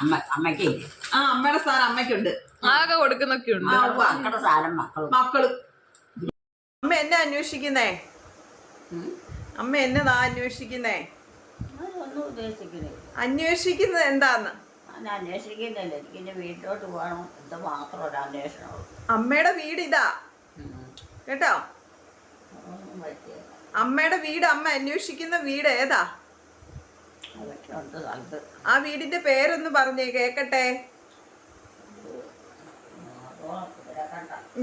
അമ്മ അമ്മയ്ക്ക്. ആ അമ്മയുടെ സ്ഥാനം അമ്മയ്ക്കുണ്ട്. ആകെ കൊടുക്കുന്നൊക്കെ ഉണ്ട് മക്കളുടെ സാധനം മക്കളും. മക്കൾ. അമ്മ എന്നെ അന്വേഷിക്കുന്നേ. അമ്മ എന്നതാ അന്വേഷിക്കുന്നേ? ഒന്നും ഉദ്ദേശിക്കുന്നില്ല. അന്വേഷിക്കുന്നത് എന്താന്ന്? ഞാൻ അന്വേഷിക്കുന്നില്ല. എനിക്ക് എന്റെ വീട്ടിലോട്ട് പോകണം. ഇത് മാത്രം ഒരു അന്വേഷണമുള്ളൂ. അമ്മയുടെ വീട് ഇതാ. കേട്ടോ? അമ്മയുടെ വീട് അമ്മ അന്വേഷിക്കുന്ന വീട് ഏതാ? അതൊക്കെ ഉണ്ട് സ്ഥലത്ത് ആ വീടിന്റെ പേരൊന്ന് പറഞ്ഞേ കേക്കട്ടെ?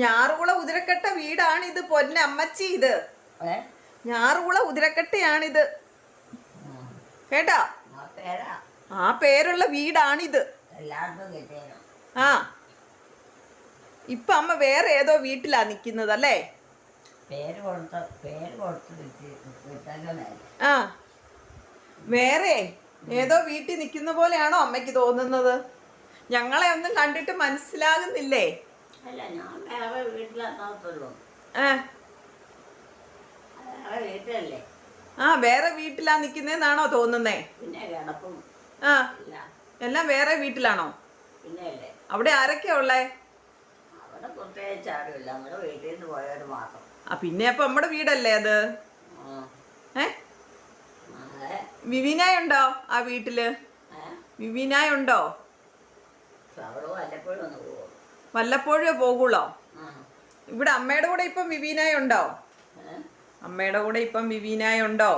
ഞാറുകുള ഉതിരക്കട്ട വീടാണ് ഇത് പൊന്ന അമ്മച്ചി ഇത്. ഏ? ഞാറുകുള ഉതിരക്കട്ടയാണിത്. കേട്ടാ? കേട്ടോ ആ പേരാ. ആ പേരുള്ള വീടാണിത്. എല്ലാവർക്കും കിട്ടിയാലും ആ. ഇപ്പൊ അമ്മ വേറെ ഏതോ വീട്ടിലാ നിക്കുന്നത് അല്ലേ പേര് കൊടുത്ത് പേര് കൊടുത്ത് കിട്ടി കിട്ടല്ലോ നേരെ ആ. വേറെ ഏതോ വീട്ടിൽ നിൽക്കുന്ന പോലെയാണോ അമ്മയ്ക്ക് തോന്നുന്നത്? ഞങ്ങളെ ഒന്നും കണ്ടിട്ട് മനസ്സിലാകുന്നില്ലേ? അല്ല ഞാൻ വേറെ വീട്ടിലെത്താത്തുള്ളൂ ഏ? വേറെ വീട്ടിലല്ലേ? ആ വേറെ വീട്ടിലാ നിക്കുന്നേന്നാണോ തോന്നുന്നേ? പിന്നെ കിടപ്പും ആ ഇല്ല. എല്ലാം വേറെ വീട്ടിലാണോ? പിന്നെ അല്ലേ അവിടെ ആരൊക്കെയാ ഉള്ളേ? അവിടെ പ്രത്യേകിച്ച് ആരുമില്ല. നമ്മുടെ വീട്ടിൽ നിന്ന് പോയവർ മാത്രം. ആ പിന്നെ അപ്പൊ നമ്മുടെ വീടല്ലേ അത്? ആ. ഏ? അതെ വിവിനായ ഉണ്ടോ ആ വീട്ടിൽ വിവിനായുണ്ടോ വല്ലപ്പോഴും പോകുള്ളോ ഇവിടെ അമ്മയുടെ കൂടെ ഇപ്പം വിവീനായുണ്ടോ? അമ്മയുടെ കൂടെ ഇപ്പം വിവീനായുണ്ടോ?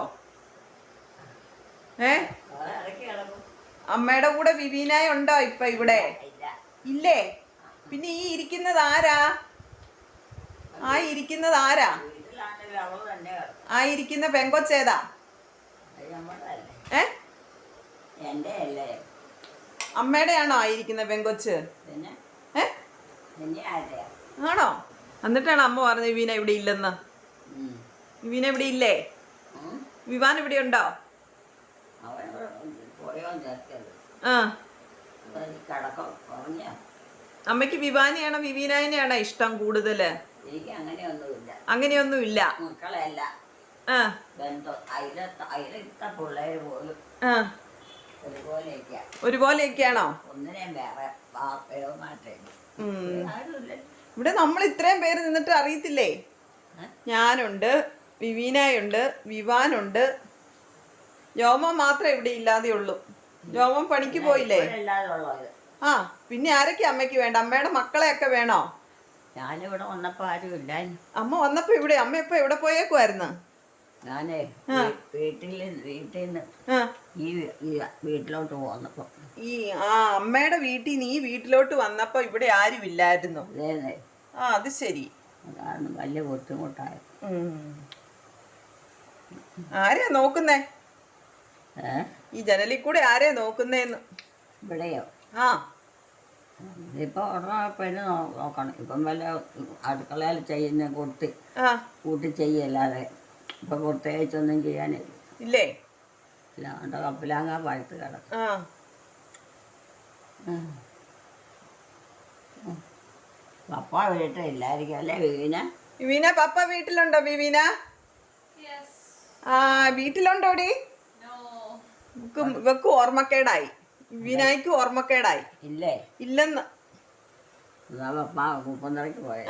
ഏ? അമ്മയുടെ കൂടെ വിവീനായുണ്ടോ ഇപ്പൊ ഇവിടെ? ഇല്ല. പിന്നെ ഈ ഇരിക്കുന്നത് ആരാ? ആ ഇരിക്കുന്നത് ആരാ? ആ ഇരിക്കുന്ന പെങ്കൊച്ചേതാ? ഏ? എന്റെ അല്ലേ അമ്മയുടെ ആണോ ആയിരിക്കുന്നത് പെങ്കൊച്ച്? ഏ? ആണോ? എന്നിട്ടാണ് അമ്മ പറഞ്ഞത് ഇവീന ഇവിടെ ഇല്ലെന്ന്. ഇവീന ഇവിടെ ഇല്ലേ? വിവാൻ ഇവിടെ ഉണ്ടോ? ആ. അമ്മയ്ക്ക് വിവാനെയാണോ വിവീനായനെയാണോ ഇഷ്ടം കൂടുതൽ? എനിക്ക് അങ്ങനെയൊന്നുമില്ല. അങ്ങനെയൊന്നും ഇല്ല മക്കളെല്ല പോലും ഒരുപോലെയൊക്കെയാണോ? ഒന്നിനെയും വേറെ ഇവിടെ നമ്മൾ ഇത്രയും പേര് നിന്നിട്ട് അറിയത്തില്ലേ? ഞാനുണ്ട് വിവീനായുണ്ട് വിവാനുണ്ട്. യോമൻ മാത്രം ഇവിടെ ഇല്ലാതെ ഉള്ളൂ. വ്യോമം പണിക്ക് പോയില്ലേ? ആ പിന്നെ ആരൊക്കെ അമ്മയ്ക്ക് വേണ്ട? അമ്മയുടെ മക്കളെയൊക്കെ വേണോ? ഞാനിവിടെ വന്നപ്പോ ആരും ഇല്ല അമ്മ വന്നപ്പോ ഇവിടെ അമ്മ ഇപ്പൊ എവിടെ പോയേക്കുമായിരുന്നു ഞാനേ വീട്ടിൽ വീട്ടിൽ നിന്ന് ഈ വീട്ടിലോട്ട് പോന്നപ്പോൾ ഈ ആ അമ്മയുടെ വീട്ടിൽ നിന്ന് ഈ വീട്ടിലോട്ട് വന്നപ്പോ ഇവിടെ ആരും ഇല്ലായിരുന്നു ആ അത് ശരി. അതാണ് വലിയ ബുദ്ധിമുട്ടായ. ആരെയാ നോക്കുന്നേ? ഈ ജനലിൽ കൂടെ ആരെയാ നോക്കുന്നേന്ന്? ഇവിടെയോ? ആ. ഇപ്പൊ നോ- നോക്കണം. ഇപ്പം വല്ല അടുക്കളയിൽ ചെയ്യുന്ന കൂട്ടി കൂട്ടി ചെയ്യല്ലാതെ. ഇപ്പം പ്രത്യേകിച്ചൊന്നും ചെയ്യാനില്ല. ഇല്ലേ? അല്ലാണ്ട് കപ്പിലാങ്ങ പഴുത്ത് കിടക്കും. ആ. പപ്പ വീട്ടിലില്ലായിരിക്കും അല്ലേ വീന വിവീന പപ്പ വീട്ടിലുണ്ടോ വിവീന? ആ വീട്ടിലുണ്ടോടി? ഇവക്ക് ഓർമ്മക്കേടായി. വിനായ്ക്ക് ഓർമ്മക്കേടായി. ഇല്ലേ? ഇല്ലെന്ന്.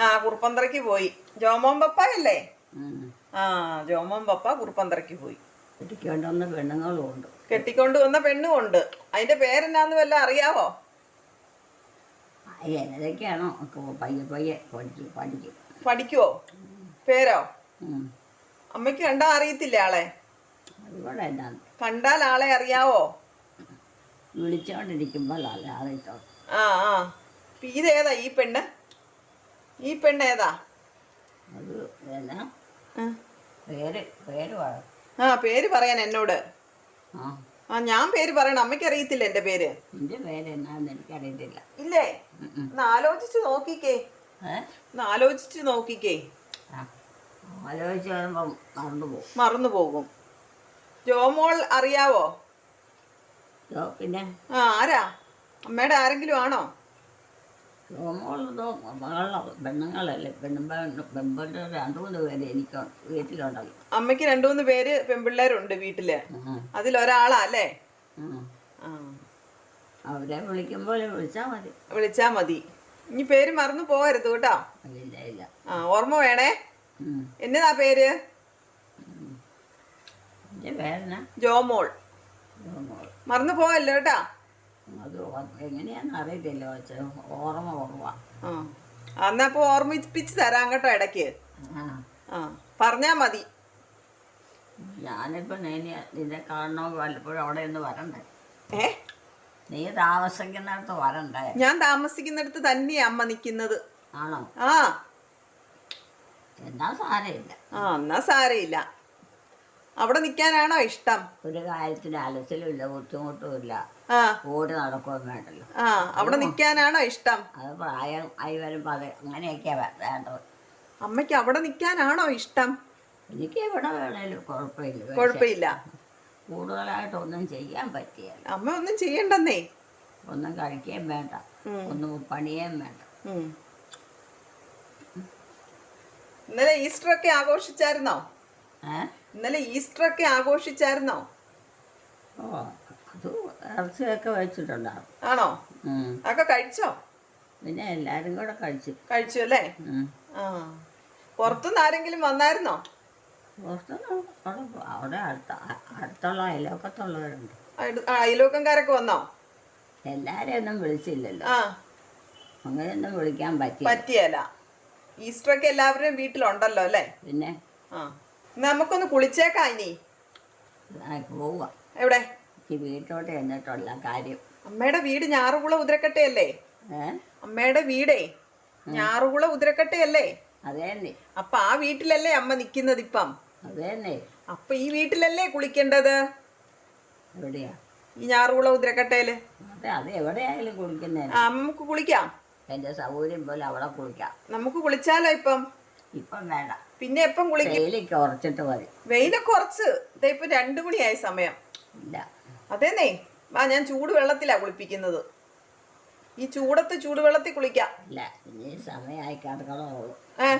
ആ കുറുപ്പന്തറയ്ക്ക് പോയി. ജോമോൻ പപ്പ അല്ലേ ആ ജോമോൻ പപ്പ കുറുപ്പന്തറയ്ക്ക് പോയി. കെട്ടിക്കൊണ്ടുവന്ന പെണ്ണുങ്ങളും ഉണ്ട്. കെട്ടിക്കൊണ്ട് വന്ന പെണ്ണും ഉണ്ട്. അതിന്റെ പേരെന്നാന്ന് വല്ല അറിയാവോ? എന്നതൊക്കെയാണോ പയ്യെ പയ്യെ പഠിക്കും പഠിക്കും. പഠിക്കുവോ? പേരോ. അമ്മയ്ക്ക് കണ്ടാ അറിയത്തില്ല ആളെ? കണ്ടാൽ ആളെ അറിയാവോ? വിളിച്ചോണ്ടിരിക്കുമ്പോൾ അല്ലാതെ ഇട്ടോ ആ ആ. ഇതേതാ ഈ പെണ്ണ്? ഈ പെണ്ണ് ഏതാ? അത് ആ. പേര് പറയാൻ എന്നോട്. ആ. ഞാൻ പേര് പറയണം. അമ്മയ്ക്ക് അറിയത്തില്ല എന്റെ പേര്. എനിക്കറിയത്തില്ല. ഇല്ലേ. ഒന്ന് ആലോചിച്ച് നോക്കിക്കേ. ഒന്ന് ആലോചിച്ച് നോക്കിക്കേ. ആലോചിച്ച് മറന്നു പോകും. മറന്നു പോകും. ജോമോൾ അറിയാവോ? പിന്നെ? ആ ആരാ? അമ്മയുടെ ആരെങ്കിലും ആണോ? രോമോളതോ മകളുടെ പെണ്ണുങ്ങളല്ലേ? പെണ്ണും പെൺപിള്ളേർ രണ്ടു മൂന്ന് പേര് എനിക്ക് വീട്ടിലുണ്ടല്ലോ അമ്മയ്ക്ക് രണ്ടു മൂന്ന് പേര് പെൺപിള്ളേരുണ്ട് വീട്ടിൽ. അതിലൊരാളല്ലേ അതിലൊരാളാ അല്ലേ? അവരെ വിളിക്കുമ്പോൾ വിളിച്ചാ മതി. വിളിച്ചാ മതി. ഇനി പേര് മറന്നു പോകരുത് കേട്ടോ. ഇല്ല ഇല്ല ആ ഓർമ്മ വേണേ. എന്നതാ പേര്? ജോമോൾ. മറന്നു പോകല്ലോ കേട്ടാ? അത് എങ്ങനെയാന്ന് അറിയത്തില്ല പക്ഷെ ഓർമ്മ കുറവാ. ആ. എന്നാ അപ്പൊ ഓർമ്മിപ്പിച്ച് തരാം കേട്ടോ ഇടയ്ക്ക്. ആ. ആ പറഞ്ഞാ മതി. ഞാനിപ്പോൾ നേനി നിന്നെ കാണണമെങ്കിൽ വല്ലപ്പോഴും അവിടെ ഒന്ന് വരണ്ടേ? ഏ? നീ താമസിക്കുന്നിടത്ത് വരണ്ടേ? ഞാൻ താമസിക്കുന്നിടത്ത് തന്നെയാ അമ്മ നിക്കുന്നത്. ആണോ? ആ. എന്നാ സാരമില്ല. ആ എന്നാ സാരയില്ല അവിടെ നിൽക്കാനാണോ ഇഷ്ടം? ഒരു കാര്യത്തിന് അലച്ചിലും ഇല്ല ബുദ്ധിമുട്ടും ഇല്ല ഓടി നടക്കുകയും വേണ്ടല്ലോ ആ അവിടെ നിൽക്കാനാണോ ഇഷ്ടം? അത് പ്രായം ആയി വരുമ്പോ അത് അങ്ങനെയൊക്കെയാ വേ- വേണ്ടത് അമ്മയ്ക്ക് അവിടെ നിൽക്കാനാണോ ഇഷ്ടം? എനിക്ക് എവിടെ വേണേലും കുഴപ്പമില്ല. പക്ഷേ കുഴപ്പമില്ല. കൂടുതലായിട്ടൊന്നും ചെയ്യാൻ പറ്റിയല്ല അമ്മ ഒന്നും ചെയ്യണ്ടെന്നേ? ഒന്നും കഴിക്കുകയും വേണ്ട. ഉം. ഒന്നും പണിയേം വേണ്ട. ഉം. ഇന്നലെ ഈസ്റ്റർ ഒക്കെ ആഘോഷിച്ചായിരുന്നോ? ഏ? ഇന്നലെ ഈസ്റ്റർ ഒക്കെ ആഘോഷിച്ചായിരുന്നോ? ഓ ഇറച്ചിയൊക്കെ വെച്ചിട്ടുണ്ടാവും ആണോ. അതൊക്കെ കഴിച്ചോ? പിന്നെ എല്ലാരും കൂടെ കഴിച്ചു. കഴിച്ചു അല്ലേ? ആ. പുറത്തുനിന്ന് ആരെങ്കിലും വന്നായിരുന്നോ? പുറത്തുനിന്ന് അവിടെ അടുത്ത അടുത്തുള്ള അയലോക്കത്തുള്ളവരുണ്ട് അയലോക്കംകാരൊക്കെ വന്നോ? എല്ലാരും ഒന്നും വിളിച്ചില്ലല്ലോ. അങ്ങനെയൊന്നും വിളിക്കാൻ പറ്റി പറ്റിയല്ല. ഈസ്റ്റർ ഒക്കെ എല്ലാവരുടെയും വീട്ടിലുണ്ടല്ലോ അല്ലേ? പിന്നെ? ആ. നമുക്കൊന്ന് കുളിച്ചേക്കാം ഇനി. പോവാ. എവിടെ? ഈ വീട്ടിലോട്ട് ചെന്നിട്ടുള്ള കാര്യം. അമ്മയുടെ വീട് ഞാറുകുള ഉതിരക്കട്ടയല്ലേ ഏ? അമ്മയുടെ വീടേ ഞാറുകുള ഉതിരക്കട്ടയല്ലേ അതേന്നെ. അപ്പൊ ആ വീട്ടിലല്ലേ അമ്മ നിക്കുന്നത് ഇപ്പം? അതേന്നെ. അപ്പൊ ഈ വീട്ടിലല്ലേ കുളിക്കേണ്ടത്? എവിടെയാ? ഈ ഞാറുകുള ഉതിരക്കട്ടയിൽ അതെ അത് എവിടെയായാലും കുളിക്കുന്നതിന് ആ നമുക്ക് കുളിക്കാം. എന്റെ സൗകര്യം പോലെ അവിടെ കുളിക്കാം. നമുക്ക് കുളിച്ചാലോ ഇപ്പം? ഇപ്പം വേണ്ട. പിന്നെ എപ്പം കുളിക്കും? വെയിലേക്ക് ഉറച്ചിട്ട് മതി. വെയിലൊക്കെ കുറച്ച് ഇതാ ഇപ്പൊ രണ്ടു മണിയായ സമയം. ഇല്ല. അതേന്നേ. ആ ഞാൻ ചൂടുവെള്ളത്തിലാ കുളിപ്പിക്കുന്നത്. ഈ ചൂടത്ത് ചൂടുവെള്ളത്തിൽ കുളിക്കാം. ഇല്ല ഇനി സമയമായി ഏ?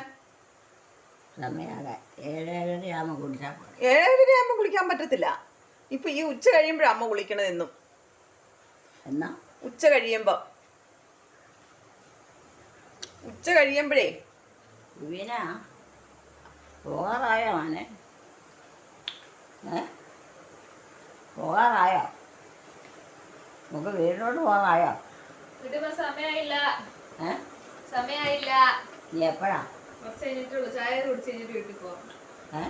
സമയമാകാൻ കുടിച്ചാൽ കുളിക്കാൻ പറ്റത്തില്ല. ഇപ്പൊ ഈ ഉച്ച കഴിയുമ്പോഴാ അമ്മ കുളിക്കണതെന്നും എന്നാ. ഉച്ച കഴിയുമ്പോ. ഉച്ച കഴിയുമ്പോഴേ. ഇവന. ഓറായ മോനെ ഏ? പോകാറായോ? നമുക്ക് വീടിനോട്ട് പോകാറായോ? വീട്ടിപ്പോ സമയമായില്ല ഏ? സമയായില്ല. നീ എപ്പോഴാ? കുറച്ച് കഴിഞ്ഞിട്ടുള്ളൂ ചായ കുടിച്ച് കഴിഞ്ഞിട്ട് വീട്ടിൽ പോവാം. ഏ?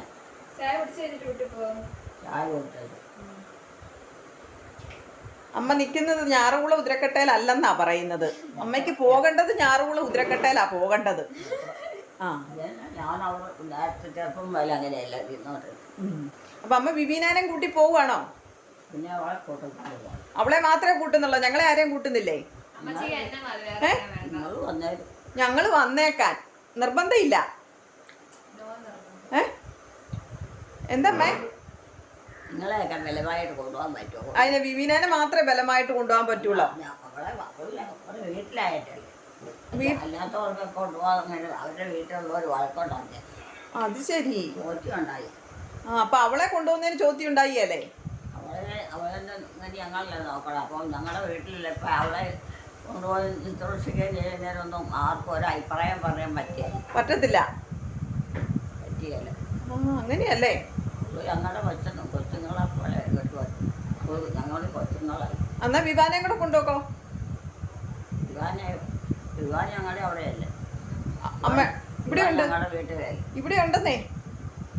ചായ കുടിച്ച് കഴിഞ്ഞിട്ട് വീട്ടിൽ പോവാം. ചായ അമ്മ നിൽക്കുന്നത് ഞാറുകുള ഉദ്രക്കട്ടയിലല്ലെന്നാ പറയുന്നത്. അമ്മയ്ക്ക് പോകേണ്ടത് ഞാറുകുള ഉദ്രക്കട്ടയിലാ പോകേണ്ടത്. ആ. ഞാൻ അവിടെ ചെറുപ്പം അങ്ങനെയല്ല അപ്പൊ അമ്മ വിവീനാനം കൂട്ടി പോവുകയാണോ? പിന്നെ അവളെ അവളെ മാത്രമേ കൂട്ടുന്നുള്ളൂ. ഞങ്ങളെ ആരെയും കൂട്ടുന്നില്ലേ? ഞങ്ങൾ നിങ്ങൾ ഞങ്ങൾ വന്നേക്കാൻ. നിർബന്ധമില്ല. ഏ? എന്തമ്മേ? നിങ്ങളെയൊക്കെ ബലമായിട്ട് കൊണ്ടുപോകാൻ പറ്റുമോ? അതിനെ വിവീനാനെ മാത്രമേ ബലമായിട്ട് കൊണ്ടുപോകാൻ പറ്റുള്ളൂ. ഞാൻ അവളെ അവളെ അവരുടെ വീട്ടിലായിട്ടല്ലേ. അല്ലാത്തവർക്ക് കൊണ്ടുപോകാൻ അങ്ങനെ അവരുടെ വീട്ടിലുള്ളവർ വഴക്കുണ്ടാക്കി അത് ശരി. ചോദ്യം ഉണ്ടായി. ആ അപ്പൊ അവളെ കൊണ്ടുപോകുന്നതിന് ചോദ്യം ഉണ്ടായില്ലേ അവളെ അവളെ ഇങ്ങനെ ഞങ്ങളല്ലേ നോക്കണം? അപ്പം ഞങ്ങളുടെ വീട്ടിലല്ല ഇപ്പം അവളെ കൊണ്ടുപോയി ശുശ്രൂഷിക്കുകയും ചെയ്യുന്നതിനൊന്നും ആർക്കും ഒരു അഭിപ്രായം പറയാൻ പറ്റിയ പറ്റത്തില്ല. പറ്റിയല്ല? അങ്ങനെയല്ലേ? ഞങ്ങളുടെ കൊച്ചു കൊച്ചുങ്ങളെ പോലെ കേട്ടു ഞങ്ങൾ കൊച്ചുങ്ങളായി. എന്നാ വിവാനം കൂടെ കൊണ്ടുപോക്കോ? വിവാനെ വിവാൻ ഞങ്ങളുടെ അവിടെയല്ലേ. അമ്മ ഇവിടെ ഉണ്ട് ഇവിടെ ഉണ്ടെന്നേ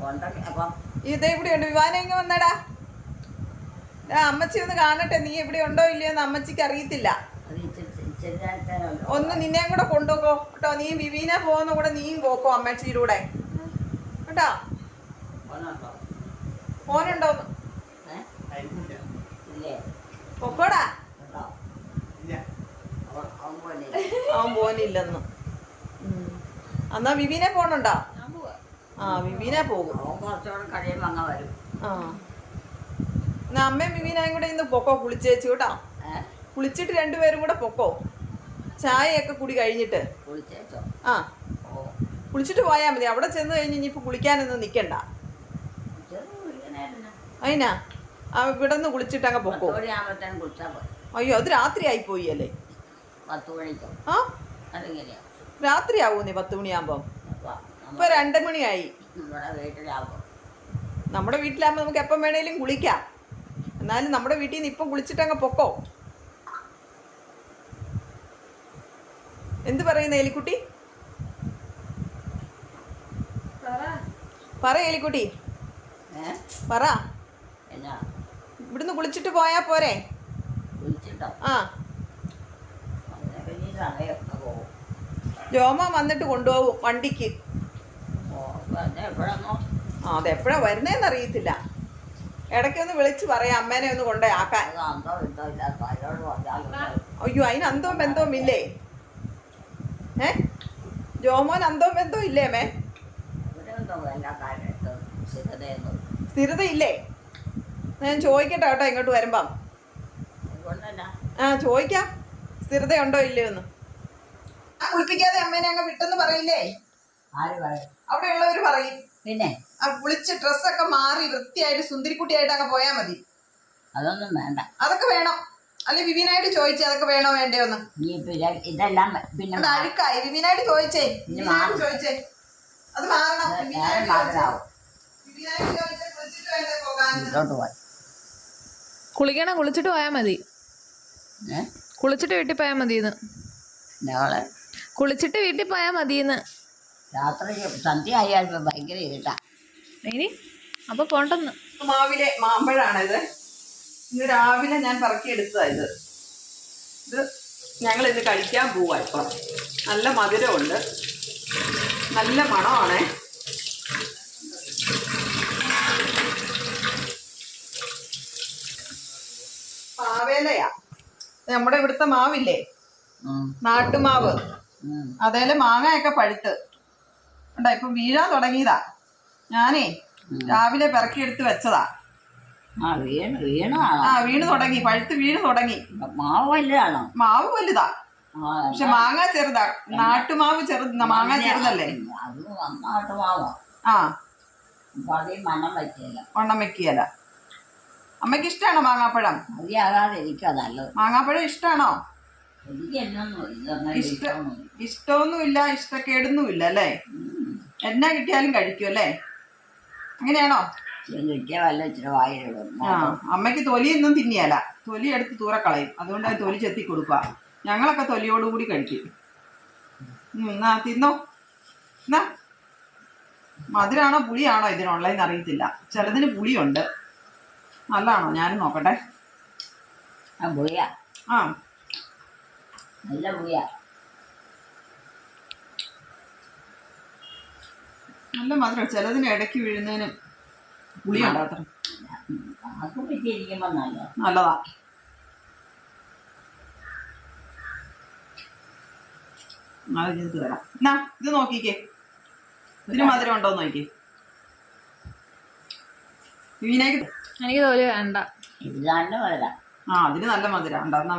ഉണ്ടെങ്കിൽ അപ്പം ഇതേ ഇവിടെ ഉണ്ട് വിവാനം ഇങ്ങനെ വന്നടാ? അമ്മച്ചി ഒന്ന് കാണട്ടെ നീ എവിടെ ഉണ്ടോ ഇല്ലയോ എന്ന് അമ്മച്ചിക്ക് അറിയത്തില്ല. ഒന്ന് നിന്നെയും കൂടെ കൊണ്ടുപോകോ കേട്ടോ നീ വിവീന പോകുന്ന കൂടെ നീയും പോക്കോ അമ്മച്ചിയിലൂടെ കൂടെ. കേട്ടോ? ഫോനുണ്ടോ പൊക്കോടാ. അവൻ പോനില്ലെന്ന് എന്നാ വിവീനെ പോണുണ്ടോ? ഞാൻ പോവാ. ആ വിവീനെ പോകും. ആ. എന്നാ അമ്മയും മിമീനായും കൂടെ ഇന്ന് പൊക്കോ കുളിച്ചേച്ചു കേട്ടോ. കുളിച്ചിട്ട് രണ്ടുപേരും കൂടെ പൊക്കോ. ചായയൊക്കെ കുടി കഴിഞ്ഞിട്ട്. ആ. കുളിച്ചിട്ട് പോയാൽ മതി. അവിടെ ചെന്ന് കഴിഞ്ഞ് ഇനിയിപ്പോൾ കുളിക്കാനൊന്നും നിൽക്കണ്ട അതിനാ ആ ഇവിടെ നിന്ന് കുളിച്ചിട്ട് അങ്ങ് പൊക്കോ. പോയി അയ്യോ അത് രാത്രി ആയിപ്പോയി അല്ലേ? പത്ത് മണിക്കോ? ആ? രാത്രി ആവൂന്നേ പത്ത് മണിയാകുമ്പോൾ ഇപ്പൊ രണ്ടു മണിയായി. നമ്മുടെ വീട്ടിലാകുമ്പോൾ നമുക്ക് എപ്പം വേണേലും കുളിക്കാം. എന്നാലും നമ്മുടെ വീട്ടിൽ നിന്ന് ഇപ്പം കുളിച്ചിട്ടങ്ങ് പൊക്കോ? എന്ത് പറയുന്ന എലിക്കുട്ടി? പറ. എലിക്കുട്ടി. പറ. ഇവിടുന്ന് കുളിച്ചിട്ട് പോയാ പോരെ? ആ. ജോമ വന്നിട്ട് കൊണ്ടുപോകും വണ്ടിക്ക്. ആ അതെപ്പോഴാ വരുന്നതെന്ന് അറിയത്തില്ല. ഇടയ്ക്കൊന്ന് വിളിച്ച് പറയാം. അമ്മേനെ ഒന്ന് കൊണ്ടുപോയാക്കാൻ അയ്യോ അതിന് അന്തവും ബന്ധവും ഇല്ലേ? ഏ? ജോമോൻ അന്തവും ബന്ധവും ഇല്ലേ മേ ഇവരെന്തോ എല്ലാ കാര്യത്തും സ്ഥിരതയൊന്നും സ്ഥിരത ഇല്ലേ ഞാൻ ചോദിക്കട്ടെ കേട്ടോ ഇങ്ങോട്ട് വരുമ്പം. ആ ചോദിക്കാം. സ്ഥിരതയുണ്ടോ ഇല്ലയോ എന്ന്. ആ കുളിപ്പിക്കാതെ അമ്മേനെ അങ്ങ് വിട്ടെന്ന് പറയില്ലേ? അവിടെ ഉള്ളവർ പറയും. പിന്നെ? കുളിച്ച് ഡ്രസ്സൊക്കെ മാറി വൃത്തിയായിട്ട് സുന്ദരിക്കുട്ടിയായിട്ട് അങ്ങ് പോയാൽ മതി. അതൊന്നും വേണ്ട. അതൊക്കെ വേണം. അല്ലെ വിപിനായിട്ട് ചോദിച്ചേ അതൊക്കെ വേണോ വേണ്ടയോന്ന്? നീ പിന്നെ ഇതെല്ലാം പിന്നെ അത് അഴുക്കായി. വിപിനായിട്ട് ചോദിച്ചേ. മാറും. ചോദിച്ചേ. അത് മാറണം. ചോദിച്ചേ. ചോദിച്ചേ കുളിച്ചിട്ട് വേണ്ടേ പോകാൻ? വീട്ടിലോട്ട് പോയി കുളിക്കണം കുളിച്ചിട്ട് പോയാൽ മതി. ഏ? കുളിച്ചിട്ട് വീട്ടിൽ പോയാൽ മതിയെന്ന് ഞങ്ങളെ കുളിച്ചിട്ട് വീട്ടിൽ പോയാൽ മതിയെന്ന് രാത്രി സന്ധ്യ ആയാൽ ഭയങ്കര ഇരുട്ടാ. ഇനി അപ്പൊ പോണ്ടെന്ന്. മാവിലെ ഇത് ഇന്ന് രാവിലെ ഞാൻ പറക്കിയെടുത്തതാ ഇത്. ഇത് ഞങ്ങൾ ഇന്ന് കഴിക്കാൻ പോവാ ഇപ്പം. നല്ല മധുരമുണ്ട്. നല്ല മണമാണേ. മാവേലയാ. നമ്മുടെ ഇവിടുത്തെ മാവില്ലേ? നാട്ടുമാവ്. അതേലെ മാങ്ങയൊക്കെ പഴുത്ത്. ഉണ്ടാ ഇപ്പൊ വീഴാൻ തുടങ്ങിയതാ. ഞാനേ രാവിലെ പിറക്കിയെടുത്ത് വെച്ചതാ. ആ വീണ് ആ വീണ് തുടങ്ങി. പഴുത്ത് വീണ് തുടങ്ങി. മാവ് വലുതാണോ മാവ് വലുതാ. പക്ഷെ മാങ്ങ ചെറുതാ. നാട്ടുമാവ് ചെറുത് മാങ്ങ ചെറുതല്ലേ? അത് ആ. മണം വണ്ണം വെക്കിയല്ല അമ്മയ്ക്ക് ഇഷ്ടമാണോ മാങ്ങാപ്പഴം? മതിയാകാതെ ഇരിക്കുക നല്ലത്. മാങ്ങാപ്പഴം ഇഷ്ടമാണോ എനിക്ക് ഇഷ്ടമൊന്നുമില്ല. ഇഷ്ടക്കേടൊന്നുമില്ല അല്ലേ? എന്നാ കിട്ടിയാലും കഴിക്കും അല്ലേ അങ്ങനെയാണോ? വല്ല ഇച്ചിരി വായിലിടും ആ അമ്മയ്ക്ക് തൊലിയൊന്നും തിന്നിയല്ല. തൊലി എടുത്ത് തൂറക്കളയും. അതുകൊണ്ട് അത് തൊലി ചെത്തി കൊടുക്കുക ഞങ്ങളൊക്കെ തൊലിയോടുകൂടി കഴിക്കും. ഉം, എന്നാ തിന്നോ? എന്നാ മധുരാണോ പുളിയാണോ ഇതിനുള്ളതെന്ന് അറിയത്തില്ല. ചിലതിന് പുളിയുണ്ട്. നല്ലതാണോ? ഞാനും നോക്കട്ടെ. ആ പുളിയ. ആ. നല്ല പുളിയ. നല്ല മധുരം ചിലതിന് ഇടയ്ക്ക് വീഴുന്നതിന് പുളി ഉണ്ടാത്ര നല്ലതാ. അത് ചെയ്ത് തരാം. എന്നാ ഇത് നോക്കിക്കേ. ഇതിന് മധുരം ഉണ്ടോ നോക്കിക്കേ. എനിക്ക് തോൽ വേണ്ട. ആ അതിന് നല്ല മധുരം. ഉണ്ടാകുന്ന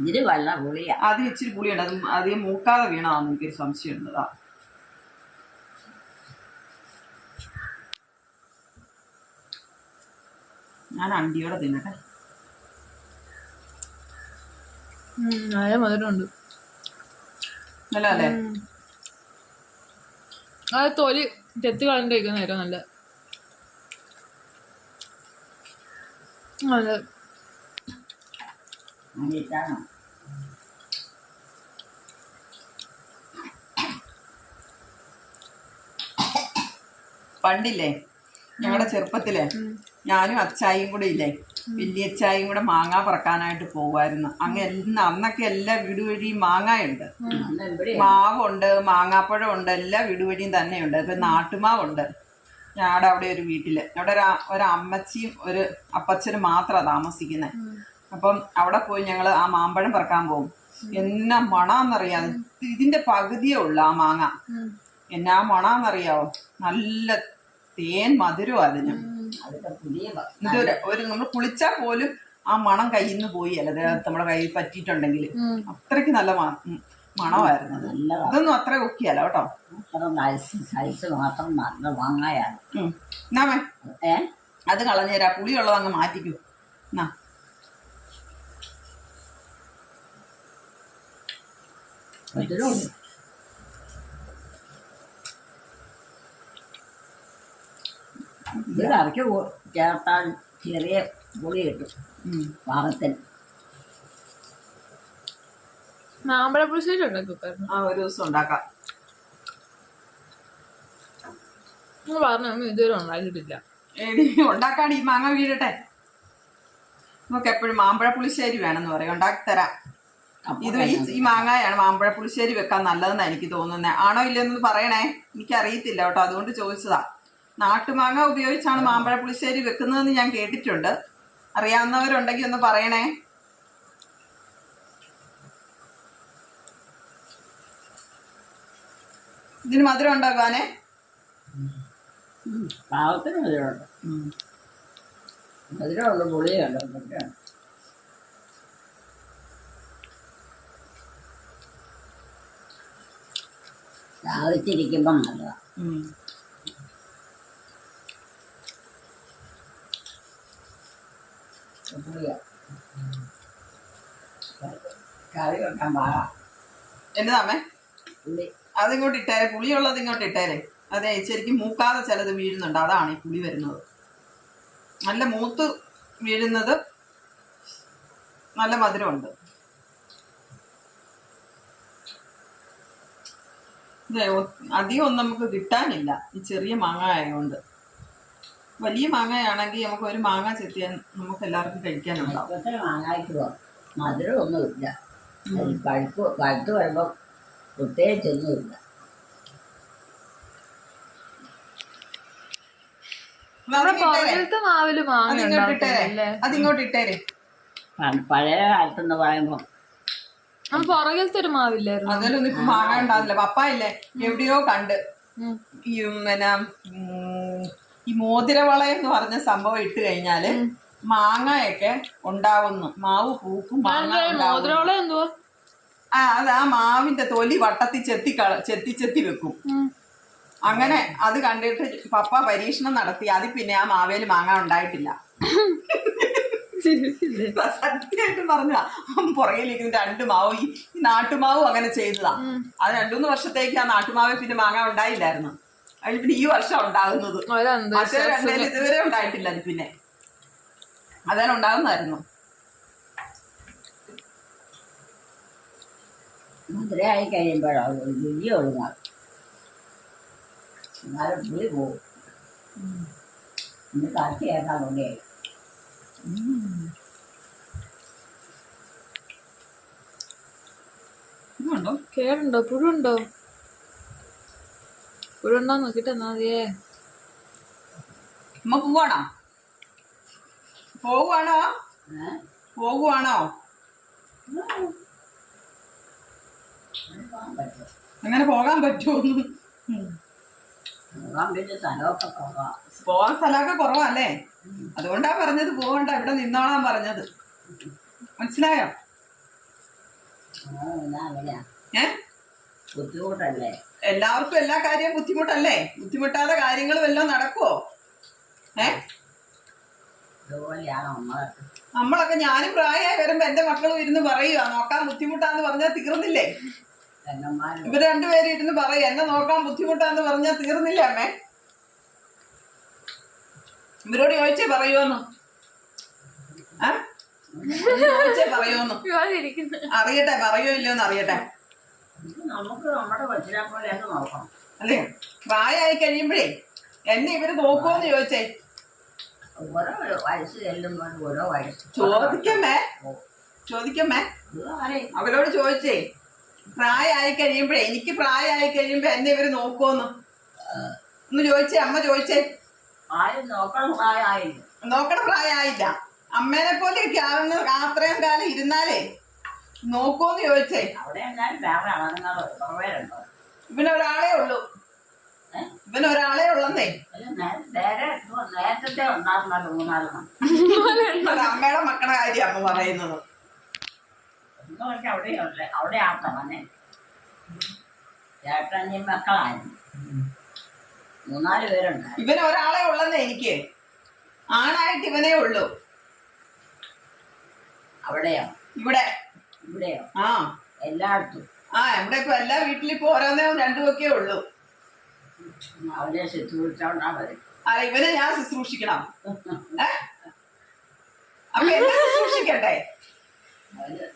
ഇതിന് വല്ല പുളിയാ. അതിന് ഇച്ചിരി പുളിയുണ്ട്. അത് അധികം മൂക്കാതെ വീണതാന്ന് എനിക്കൊരു സംശയമുണ്ട് അതാ ഞാൻ അണ്ടിയോടെ തിന്നട്ടെ. നല്ല മധുരമുണ്ട്. നല്ല അല്ലേ അത് തൊലി ചെത്തി കളഞ്ഞിട്ട് കഴിക്കുന്ന നല്ല നല്ല അങ്ങനെയിട്ടാണോ പണ്ടില്ലേ ഞങ്ങളുടെ ചെറുപ്പത്തിൽ ഞാനും അച്ചായും കൂടെ ഇല്ലേ വലിയച്ചായും കൂടെ മാങ്ങ പറക്കാനായിട്ട് പോകുമായിരുന്നു അങ്ങ് എല്ലാ അന്നൊക്കെ എല്ലാ വീട് വഴിയും മാങ്ങയുണ്ട്. മാവുണ്ട് മാങ്ങാപ്പഴം ഉണ്ട് എല്ലാ വീട് വഴിയും തന്നെയുണ്ട്. ഇപ്പൊ നാട്ടുമാവുണ്ട്. ഞങ്ങളുടെ അവിടെ ഒരു വീട്ടിൽ. അവിടെ ഒരു ഒരു അമ്മച്ചിയും ഒരു അപ്പച്ചനും മാത്രമാണ് താമസിക്കുന്നത് അപ്പം അവിടെ പോയി ഞങ്ങൾ ആ മാമ്പഴം പറക്കാൻ പോകും എന്നാ മണാന്നറിയാം. ഇതിന്റെ പകുതിയേ ഉള്ളു ആ മാങ്ങ. എന്നാ മണാന്നറിയാവോ? നല്ല തേൻ മധുരം അതിന്. ഒരു നമ്മൾ കുളിച്ചാൽ പോലും ആ മണം കയ്യിൽ നിന്ന് പോയി അല്ല? നമ്മുടെ കയ്യിൽ പറ്റിയിട്ടുണ്ടെങ്കിൽ അത്രയ്ക്ക് നല്ല മണമായിരുന്നു അതൊന്നും ഇതൊന്നും അത്ര ഒക്കെയല്ല കേട്ടോ. അത്ര സൈസ് സൈസ് മാത്രം നല്ല വാങ്ങായാണ് ഉം. എന്നാ മേ? ഏ? അത് കളഞ്ഞുതരാ പുളിയുള്ളത് അങ്ങ് മാറ്റിക്കൂ. എന്നാ. ഇത് കറക്കി ചേർത്താൽ ചെറിയ പുളി കിട്ടും. പാകത്തിന് മാമ്പഴ പുളിശ്ശേരി ഉണ്ടാക്കി ആ ഒരു ദിവസം ഉണ്ടാക്കാം. പറഞ്ഞു ഇതുവരെ ഉണ്ടാക്കിയിട്ടില്ല. എടി ഉണ്ടാക്കാടി ഈ മാങ്ങ വീഴട്ടെ. നമുക്ക് എപ്പോഴും മാമ്പഴ പുളിശ്ശേരി വേണമെന്ന് പറയാം. ഉണ്ടാക്കി തരാം. ഇത് ഈ ഈ മാങ്ങായാണ് മാമ്പഴ പുളിശ്ശേരി വെക്കാൻ നല്ലതെന്നാണ് എനിക്ക് തോന്നുന്നത് ആണോ ഇല്ലെന്ന് പറയണേ? എനിക്ക് അറിയത്തില്ല കേട്ടോ അതുകൊണ്ട് ചോദിച്ചതാ. നാട്ടുമാങ്ങ ഉപയോഗിച്ചാണ് മാമ്പഴ പുളിശ്ശേരി വെക്കുന്നതെന്ന് ഞാൻ കേട്ടിട്ടുണ്ട്. അറിയാവുന്നവരുണ്ടെങ്കിൽ ഒന്ന് പറയണേ. ഇതിന് മധുരം ഉണ്ടാക്കാനേ ഗാനെ? മധുരം മധുരമുണ്ട്. മധുരമുള്ള പുളിയുണ്ട് മധുരമുണ്ട് ദാഹിച്ചിരിക്കുമ്പം നല്ലതാണ് കറി വെക്കാൻ എന്നതാമേ? അതിങ്ങോട്ട് ഇട്ടേരെ പുളിയുള്ളത് ഇങ്ങോട്ട് ഇട്ടേരെ. അതെ ശരിക്കും മൂക്കാതെ ചിലത് വീഴുന്നുണ്ട്. അതാണ് ഈ പുളി വരുന്നത്. നല്ല മൂത്ത് വീഴുന്നത് നല്ല മധുരമുണ്ട്. ഇതേ ഒ- അധികം ഒന്നും നമുക്ക് കിട്ടാനില്ല. ഈ ചെറിയ മാങ്ങ ആയതുകൊണ്ട്. വലിയ മാങ്ങയാണെങ്കിൽ നമുക്ക് ഒരു മാങ്ങ ചെത്തിയാൽ നമുക്ക് എല്ലാവർക്കും കഴിക്കാനുണ്ടാവും. മാങ്ങായ്ക്ക് മധുരമൊന്നുമില്ല. അത് പഴുപ്പ് പഴുത്ത് വരുമ്പം പ്രത്യേകിച്ചൊന്നുമില്ല നമ്മുടെ അതിങ്ങോട്ട് ഇട്ടേരെ. പഴയ കാലത്തെന്ന് പറയുമ്പോൾ നമ്മൾ പുറകിലത്തെ ഒരു മാവില്ലായിരുന്നു? അതിലൊന്നും ഇപ്പൊ മാങ്ങ ഉണ്ടാവില്ല പപ്പ ഇല്ലേ? എവിടെയോ കണ്ട്. ഈ പിന്നെ ഈ മോതിരവള എന്ന് പറഞ്ഞ സംഭവം ഇട്ട് കഴിഞ്ഞാൽ മാങ്ങയൊക്കെ ഉണ്ടാവുന്നു. മാവ് പൂക്കും മാങ്ങ മോതിരവളയം എന്തുവാ? ആ അത് ആ മാവിന്റെ തൊലി വട്ടത്തി ചെത്തി കള ചെത്തി ചെത്തി വെക്കും. അങ്ങനെ അത് കണ്ടിട്ട് പപ്പ പരീക്ഷണം നടത്തി. അതിൽ പിന്നെ ആ മാവേൽ മാങ്ങ ഉണ്ടായിട്ടില്ല. സത്യമായിട്ടും പറഞ്ഞ പുറകിലിരിക്കുന്ന. രണ്ട് മാവ്. ഈ നാട്ടുമാവും അങ്ങനെ ചെയ്തതാ. അത് രണ്ടുമൂന്ന് വർഷത്തേക്ക് ആ നാട്ടുമാവ് പിന്നെ മാങ്ങ ഉണ്ടായില്ലായിരുന്നു. അതിൽ പിന്നെ ഈ വർഷം ഉണ്ടാകുന്നത്. ഒരെന്ത് മറ്റേ രണ്ടേലും ഇതുവരെ ഉണ്ടായിട്ടില്ല അത് പിന്നെ. അതെല്ലാം ഉണ്ടാകുന്നതായിരുന്നു. മധുരയായി കഴിയുമ്പോഴാണ് വലിയ ഒഴുകാം എന്നാലും പുളി പോകും ഇന്ന് കാച്ചി കേൾക്കാൻ കൊണ്ടേ ഇതുണ്ടോ? കേടുണ്ടോ? പുഴുണ്ടോ? പുഴുണ്ടോ നോക്കിട്ട് എന്നാ മതിയേ? അമ്മ പോവാണോ പോവുകയാണോ പോകുവാണോ പോകാൻ പറ്റും അങ്ങനെ പോകാൻ പറ്റുമോന്ന് പോകാൻ പറ്റിയ സ്ഥലമൊക്കെ സ്ഥലമൊക്കെ കുറവല്ലേ അതുകൊണ്ടാ പറഞ്ഞത് പോകണ്ട ഇവിടെ നിന്നോളാൻ പറഞ്ഞത്. മനസ്സിലായോ? ഏ? ബുദ്ധിമുട്ടല്ലേ? എല്ലാവർക്കും എല്ലാ കാര്യവും ബുദ്ധിമുട്ടല്ലേ? ബുദ്ധിമുട്ടാതെ കാര്യങ്ങൾ വല്ലതും നടക്കുവോ? ഏ? നമ്മളൊക്കെ. ഞാനും പ്രായമായി വരുമ്പോ എന്റെ മക്കളും ഇരുന്ന് പറയുക നോക്കാൻ ബുദ്ധിമുട്ടാന്ന് പറഞ്ഞാൽ തീർന്നില്ലേ? ഇവർ ഇവർ രണ്ടുപേരും ഇരുന്ന് പറയുക എന്നെ നോക്കാൻ ബുദ്ധിമുട്ടാന്ന് പറഞ്ഞാൽ തീർന്നില്ലേ അമ്മേ? ഇവരോട് ചോദിച്ചേ പറയുമെന്ന് ആ? ചോദിച്ചേ പറയുമെന്ന് അറിയട്ടെ പറയോ ഇല്ലയോന്ന് അറിയട്ടെ. നമുക്ക് നമ്മുടെ നോക്കണം. അല്ലേ? പ്രായമായി കഴിയുമ്പോഴേ എന്നെ ഇവർ നോക്കുമോന്ന് ചോദിച്ചേ. ഓരോ വയസ്സ് ചെല്ലുമ്പോൾ ഓരോ വയസ്സ്. ചോദിക്കമ്മേ. ചോദിക്കമ്മേ. അവരോട് ചോദിച്ചേ. പ്രായമായി കഴിയുമ്പോഴേ എനിക്ക് പ്രായമായി കഴിയുമ്പോ എന്നെ ഇവർ നോക്കുമോന്ന് ഒന്ന് ചോദിച്ചേ അമ്മ ചോദിച്ചേ. ആരും നോക്കണം പ്രായമായില്ല. നോക്കണ പ്രായമായില്ല. അമ്മേനെ പോലെയൊക്കെ ആവുന്ന അത്രയും കാലം ഇരുന്നാലേ നോക്കോന്ന് ചോദിച്ചേ. അവിടെ എന്നാലും വേറെ ആണുങ്ങൾ കുറവേരുണ്ടോ ഇവനൊരാളേ ഉള്ളൂ. ഏ? ഇവനൊരാളേ ഉള്ളന്നേ. നേരത്തെ അമ്മയുടെ മക്കളുടെ കാര്യം അമ്മ പറയുന്നത്. അവിടെ അവിടെ അവിടെ ആർത്തവനെ ചേട്ടൻ മക്കളായിരുന്നു. മൂന്നാൽ പേരുണ്ട്. ഇവന് ഒരാളെ ഉള്ളെന്ന് എനിക്ക്. ആണായിട്ട് ഇവനേ ഉള്ളൂ. അവിടെയോ? ഇവിടെ. ഇവിടെയോ? ആ. എല്ലായിടത്തും. ആ ഇവിടെ ഇപ്പൊ? എല്ലാ വീട്ടിലും ഇപ്പൊ ഓരോന്നേ രണ്ടും ഒക്കെ ഉള്ളൂ. അവനെ ശുശ്രൂഷിച്ചോണ്ടാ മതി ആ ഇവനെ ഞാൻ ശുശ്രൂഷിക്കണം? അപ്പൊ എന്നെ ശുശ്രൂഷിക്കട്ടെ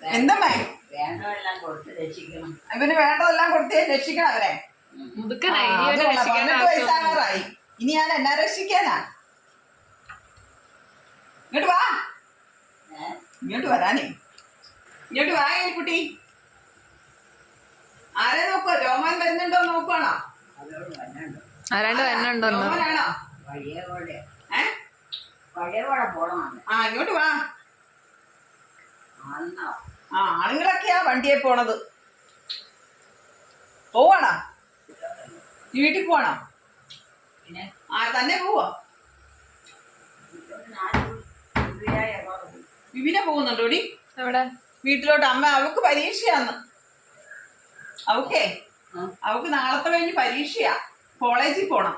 എന്തമ്മേ? വേണ്ടതെല്ലാം കൊടുത്ത് രക്ഷിക്കണം. ഇവന് വേണ്ടതെല്ലാം കൊടുത്ത് രക്ഷിക്കണം അവരെ. അവനെ പതിനെട്ട് വയസ്സാകാറായി ഇനി ഞാൻ എന്നാ രക്ഷിക്കാനാ. ഇങ്ങോട്ട് വാ. ഇങ്ങോട്ട് വരാനേ. ഇങ്ങോട്ട് വാ കുട്ടി ആരെ നോക്കുക രോമാൻ വരുന്നുണ്ടോ വന്നുണ്ട് ആരാണ്ട് വരുന്നുണ്ടോ രോമാനാണോ? ആ ഇങ്ങോട്ട് വാ. ആ ആണുങ്ങളൊക്കെയാ വണ്ടിയെ പോണത്. പോവാണോ? നീ വീട്ടിൽ പോണോ പിന്നെ ആ തന്നെ പോവോ വിവിനെ പോകുന്നുണ്ടോ ഡി എവിടെ? വീട്ടിലോട്ട്. അമ്മ അവക്ക് പരീക്ഷയാന്ന് അവക്കേ അവക്ക് നാളത്തെ കഴിഞ്ഞ് പരീക്ഷയാ. കോളേജിൽ പോണം.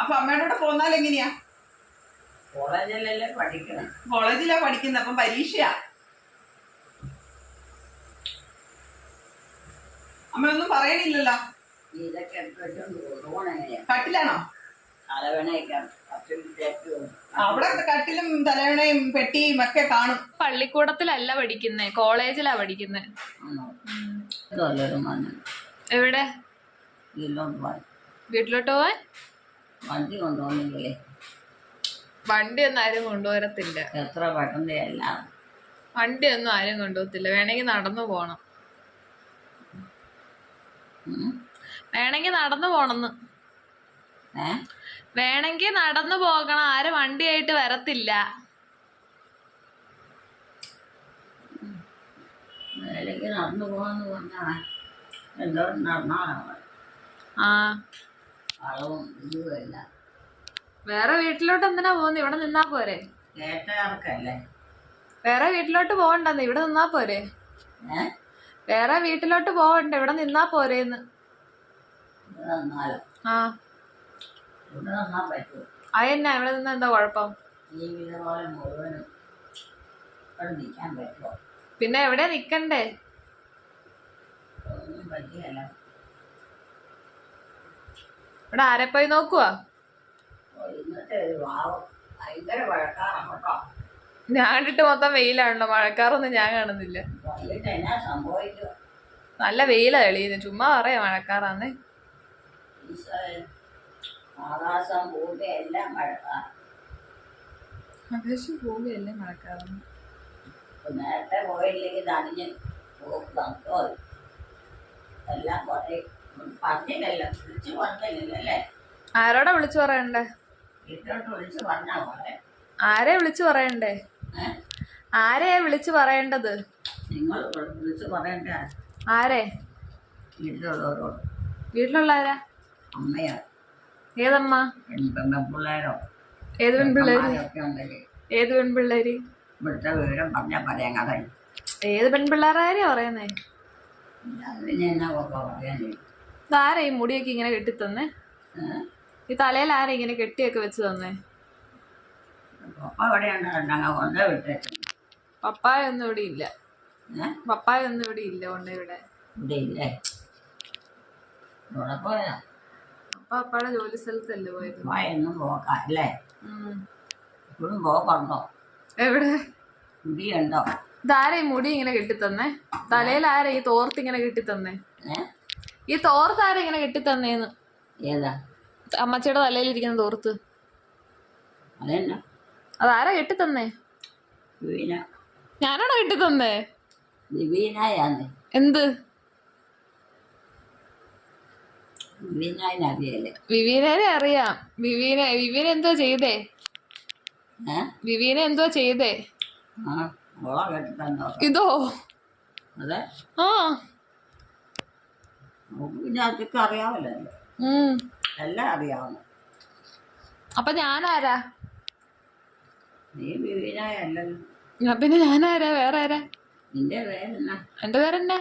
അപ്പൊ അമ്മയുടെ പോന്നാൽ എങ്ങനെയാ? കോളേജിലല്ലേ പഠിക്കണം. കോളേജിലാ പഠിക്കുന്നത്. അപ്പം പരീക്ഷയാ. അമ്മ ഒന്നും പറയണില്ലല്ലോ. ഇതൊക്കെ കട്ടിലാണോ? അവിടെ കട്ടിലും തലവണയും പെട്ടിയും ഒക്കെ കാണും. പള്ളിക്കൂടത്തിലല്ല പഠിക്കുന്നേ കോളേജിലാ പഠിക്കുന്നേ. എവിടെ? വീട്ടിലോട്ട് പോവാൻ. വണ്ടി കൊണ്ടുപോകുന്നില്ലേ? വണ്ടി ഒന്നും ആരും കൊണ്ടുവരത്തില്ല. എത്ര പെട്ടെന്ന് വണ്ടി ഒന്നും ആരും കൊണ്ടുപോകത്തില്ല. വേണമെങ്കിൽ നടന്നു പോണം. വേണമെങ്കിൽ നടന്നു പോണെന്ന്. വേണമെങ്കിൽ നടന്നു പോകണം. ആരും വണ്ടിയായിട്ട് വരത്തില്ല. മേലേക്ക് നടന്നു പോകാന്ന് പറഞ്ഞാൽ എന്തോ നടന്നാണ് ആ. അളവും ഇതുമല്ല വേറെ വീട്ടിലോട്ട് എന്തിനാ പോകുന്നത് ഇവിടെ നിന്നാ പോരെ? കേട്ടവർക്കല്ലേ? വേറെ വീട്ടിലോട്ട് പോകണ്ടെന്ന്. ഇവിടെ നിന്നാ പോരെ? വേറെ വീട്ടിലോട്ട് പോവണ്ട. ഇവിടെ നിന്നാ പോരേന്ന്. ആ. അതെന്നാ ഇവിടെ നിന്ന് എന്താ കുഴപ്പം? പിന്നെ എവിടെ നിക്കണ്ടേ? ഇവിടെ ആരെ പോയി നോക്കുവാ? ഇന്നത്തെ ഭയങ്കര വഴക്കാറാണ് കേട്ടോ. ഞാൻ കണ്ടിട്ട് മൊത്തം വെയിലാണല്ലോ. മഴക്കാറൊന്നും ഞാൻ കാണുന്നില്ല. നല്ല വെയിലാ തെളിയുന്നു. ചുമ്മാ പറയാ മഴക്കാറാന്ന്. ആകാശം മഴക്കാറാന്ന്. ഇപ്പൊ നേരത്തെ പോയില്ലെങ്കിൽ നനഞ്ഞ് എല്ലാം കുറേ പറഞ്ഞില്ലല്ലോ വിളിച്ച് പറഞ്ഞില്ലല്ലോ അല്ലേ ആരോടാ വിളിച്ചു പറയണ്ടേ? വീട്ടിലോട്ട് വിളിച്ചു പറഞ്ഞാ പോലെ ആരെ വിളിച്ചു പറയണ്ടേ? ആരെയാ വിളിച്ചു പറയേണ്ടത്? നിങ്ങൾ വിളിച്ചു പറയണ്ട? ആരെ? വീട്ടിലുള്ളവരോട്. വീട്ടിലുള്ള ആരാ അമ്മയോ. ഏതമ്മ? പെൺപിള്ളേരോ ഏത് പെൺപിള്ളേര്? ഏത് പെൺപിള്ളേര്? ഇവിടുത്തെ വിവരം പറഞ്ഞാൽ പറയാൻ കഥ ഏത് പെൺപിള്ളേരാരെയാ പറയുന്നേ? ഇതാരാ ഈ മുടിയൊക്കെ ഇങ്ങനെ കെട്ടിത്തന്നേ? ഈ തലയിൽ ആരെ ഇങ്ങനെ കെട്ടിയൊക്കെ വെച്ച് തന്നേ? പപ്പ എവിടെയുണ്ട് ഞങ്ങൾ കൊണ്ടേ? വിട്ടേക്കുന്നു. പപ്പായ ഒന്നും ഇവിടെ ഇല്ല. ഏഹ് പപ്പായ ഒന്നും ഇവിടെ ഇല്ല കൊണ്ട് ഇവിടെ. ഇവിടെ ഇല്ലേ. ഇവിടെ പോയാ? പപ്പ പപ്പയുടെ ജോലി സ്ഥലത്തല്ലേ പോയത്? വായൊന്നും പോക്കാം അല്ലേ? ഉം. ഇപ്പോഴും പോക്കുണ്ടോ? എവിടെ? മുടിയുണ്ടോ? ഇതാരാ ഈ മുടി ഇങ്ങനെ കെട്ടിത്തന്നേ? തലയിൽ ആരാ ഈ തോർത്ത് ഇങ്ങനെ കെട്ടിത്തന്നേ? ഏ? ഈ തോർത്ത് ആരാ ഇങ്ങനെ കെട്ടിത്തന്നേന്ന്? ഏതാ? അമ്മച്ചിയുടെ തലയിലിരിക്കുന്ന തോർത്ത്. അതെന്നാ. അതാരാ കെട്ടിത്തന്നേ? തന്നേ ഞാനാണോ കെട്ടിത്തന്നേ? തന്നേ എന്ത്? വിവീനെ അറിയാം. വിവീന വിവീനെ എന്തോ ചെയ്തേ? വിവീന എന്തോ ചെയ്തേ? ഇതോ? അറിയാവല്ലോ ആ. അറിയാമല്ലോ. എല്ലാം അറിയാവുന്നു. അപ്പൊ ഞാനാരാ? നീ വിവീനായല്ലല്ലോ ഞാൻ പിന്നെ ഞാനാരാ? വേറെ ആരാ നിന്റെ പേരെന്നാ? എന്റെ പേരെന്നാ?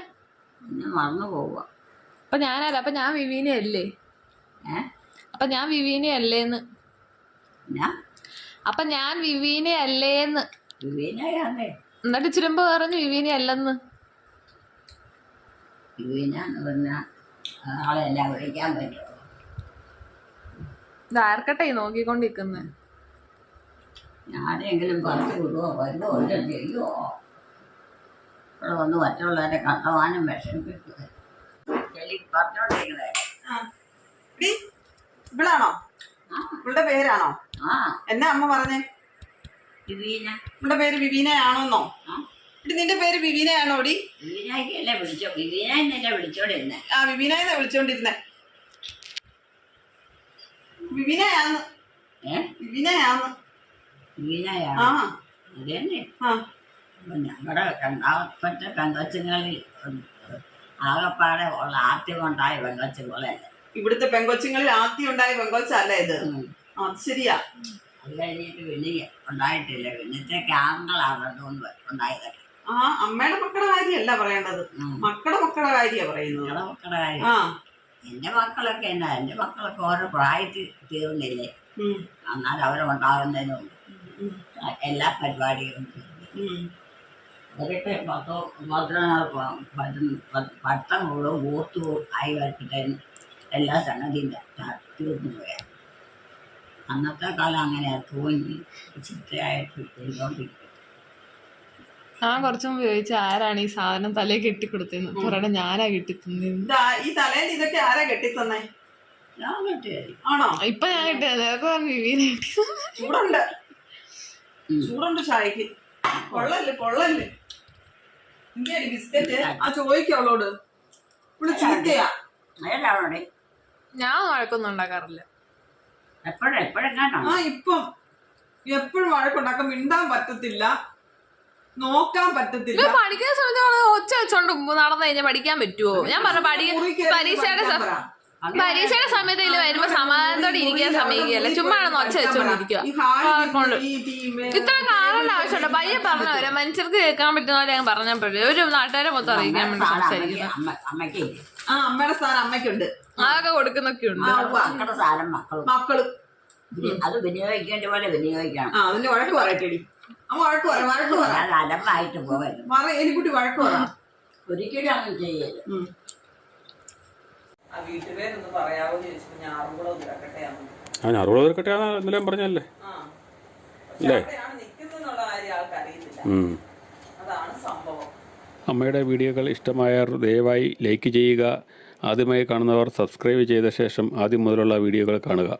പിന്നെ മറന്നു പോവുക അപ്പൊ ഞാനാരാ? അപ്പൊ ഞാൻ വിവീനെ അല്ലേ? ഏ? അപ്പൊ ഞാൻ വിവീനെ അല്ലേന്ന്. അപ്പൊ ഞാൻ വിവീനെ അല്ലേന്ന്. വിവീനയാന്നേ എന്നിട്ട് ചുരുമ്പ് പറഞ്ഞു വിവീനെ അല്ലെന്ന്. വിവീനാന്ന് പറഞ്ഞാൽ ആളെല്ലാം വിളിക്കാൻ പറ്റുമോ? ഇത് ആർക്കട്ടെ നോക്കിക്കൊണ്ടിരിക്കുന്നത് ആരെങ്കിലും പറഞ്ഞു വിടുവോ വല്ലതും ചെയ്യുമോ ഇവിടെ വന്ന് മറ്റുള്ളവരെ കണ്ടവാനും വിഷമിപ്പിക്കുക പറഞ്ഞോണ്ടിരിക്കണേ എടി, ഇവളാണോ? ഇവളുടെ പേരാണോ? എന്നാ അമ്മ പറഞ്ഞേ? വിവീന. ഇവളുടെ പേര് ആ. എടി നിന്റെ പേര് വിവീനയാണോ ഡി വിവീനയ്ക്കല്ലേ വിളിച്ചോ? വിവീന എന്നല്ലേ വിളിച്ചോണ്ടിരുന്നേ. ആ വിവീനയെന്നാ വിളിച്ചോണ്ടിരുന്നേ. വിവീനയാന്ന്. വിവീനയാന്ന്. വിവീനയാണ് ആ. അതന്നെ. ആ. ഞങ്ങളുടെ രണ്ടാമത്തെ പെങ്കൊച്ചുങ്ങളിൽ ആകപ്പാടെ ഉള്ള ആദ്യം ഉണ്ടായ പെങ്കൊച്ചുങ്ങളല്ലേ ഇവിടുത്തെ പെങ്കൊച്ചുങ്ങളിൽ ആദ്യം ഉണ്ടായ പെങ്കൊച്ചല്ലേ ഇത്? അത് ശരിയാ. അത് കഴിഞ്ഞിട്ട് പിന്നെ ഉണ്ടായിട്ടില്ല. പിന്നത്തെ ക്യാമ്പുകളാണ് ഉണ്ടായത്. ആ അമ്മയുടെ മക്കളുടെ കാര്യല്ല പറയേണ്ടത്. മക്കളുടെ മക്കളുടെ കാര്യാ പറയുന്നത്. മക്കളുടെ കാര്യം. ആ. എന്റെ മക്കളൊക്കെ എന്നാ? എന്റെ മക്കളൊക്കെ ഓരോ പ്രായത്തിൽ തീർന്നില്ലേ? എന്നാൽ അവരുണ്ടാകുന്നതിനും ഉം, എല്ലാ പരിപാടികളും എന്നിട്ട് ഉം. അവരൊക്കെ പത്തോ പതിനാറ് പ- പതി- പ- പട്ടം കൂടും കൂത്തു ആയി വരുമ്പോഴത്തേനും എല്ലാ സംഗതിയും തീർന്നു പോയാൽ അന്നത്തെ കാലം അങ്ങനെ തോന്നി ചിത്രയായിട്ട് ചെയ്തോണ്ടിരിക്കും ഞാൻ കുറച്ചു മുമ്പ് ചോദിച്ച ആരാണ് ഈ സാധനം തലയിൽ കെട്ടിക്കൊടുത്തത് പറയണ ഞാനാ കെട്ടി ഇതാ ഈ തലയിൽ ഇതൊക്കെ ആരാ കെട്ടിത്തന്നേ? ഞാൻ കെട്ടിയത് ആണോ? ഇപ്പൊ ഞാൻ കെട്ടിയത്. പറഞ്ഞു വിവീനെ ചൂടുണ്ട്. ചൂടുണ്ട് ചായക്ക്. കൊള്ളല്ലേ കൊള്ളല്ലേ? ഇന്ത്യയുടെ ബിസ്ക്കറ്റ്. ആ ചോദിക്കും അവളോട്. ഇവിടെ ചീത്തയാ. നേരാണോടെ ഞാൻ വഴക്കൊന്നും ഉണ്ടാക്കാറില്ല. എപ്പോഴും ആ ഇപ്പം. എപ്പോഴും വഴക്കുണ്ടാക്കാൻ മിണ്ടാൻ പറ്റത്തില്ല. നോക്കാൻ പറ്റത്തില്ല. ഇവ പഠിക്കുന്ന സമയത്ത് ഒച്ച വെച്ചോണ്ട് നടന്നു കഴിഞ്ഞാൽ പഠിക്കാൻ പറ്റുമോ ഞാൻ പറഞ്ഞു പഠി പരീക്ഷയുടെ. പരീക്ഷയുടെ സമയത്ത് ഇതിൽ വരുമ്പോ സമാധാനത്തോടെ ഇരിക്കാൻ സമയിക്കുകയല്ല ചുമ്മാ ആണ് ഒച്ച വെച്ചോണ്ടിരിക്കുക ഇത്ര കാണേണ്ട ആവശ്യമുണ്ട്. പയ്യെ പോലെ മനുഷ്യർക്ക് കേൾക്കാൻ പറ്റുന്ന പോലെ ഞാൻ പറഞ്ഞാൽ പറ്റില്ല ഒരു നാട്ടുകാരെ മൊത്തം അറിയിക്കാൻ വേണ്ടി സംസാരിക്കുന്നത് ആകെ അമ്മയ്ക്ക്. ആ അമ്മയുടെ സ്ഥാനം അമ്മയ്ക്കുണ്ട്. അതൊക്കെ കൊടുക്കുന്നൊക്കെ ഉണ്ട്. മക്കളുടെ സാധനം മക്കളും. മക്കൾ. അത് വിനിയോഗിക്കേണ്ട പോലെ വിനിയോഗിക്കണം. ആ അതിന്റെ വഴക്ക് പറയട്ടെടി. അമ്മ വഴക്ക് പറ വഴക്ക് പറ. ഞാൻ അലമ്പായിട്ട് പോകരുത് പറ എലിക്കുട്ടി വഴക്ക് പറ. ഒരിക്കലും അങ്ങനെ ചെയ്യരുത്. ആ വീട്ടുപേരൊന്ന് പറയാവോ ചോദിച്ചു ഞാറും കൂടെ ഒന്ന് കിടക്കട്ടെ ആ ഞാറുകുളം തീർക്കട്ടെയാണ് ഇന്നലെ പറഞ്ഞല്ലേ ആ. അല്ലേ? അമ്മയുടെ വീഡിയോകൾ ഇഷ്ടമായവർ ദയവായി ലൈക്ക് ചെയ്യുക. ആദ്യമായി കാണുന്നവർ സബ്സ്ക്രൈബ് ചെയ്ത ശേഷം ആദ്യം മുതലുള്ള വീഡിയോകൾ കാണുക.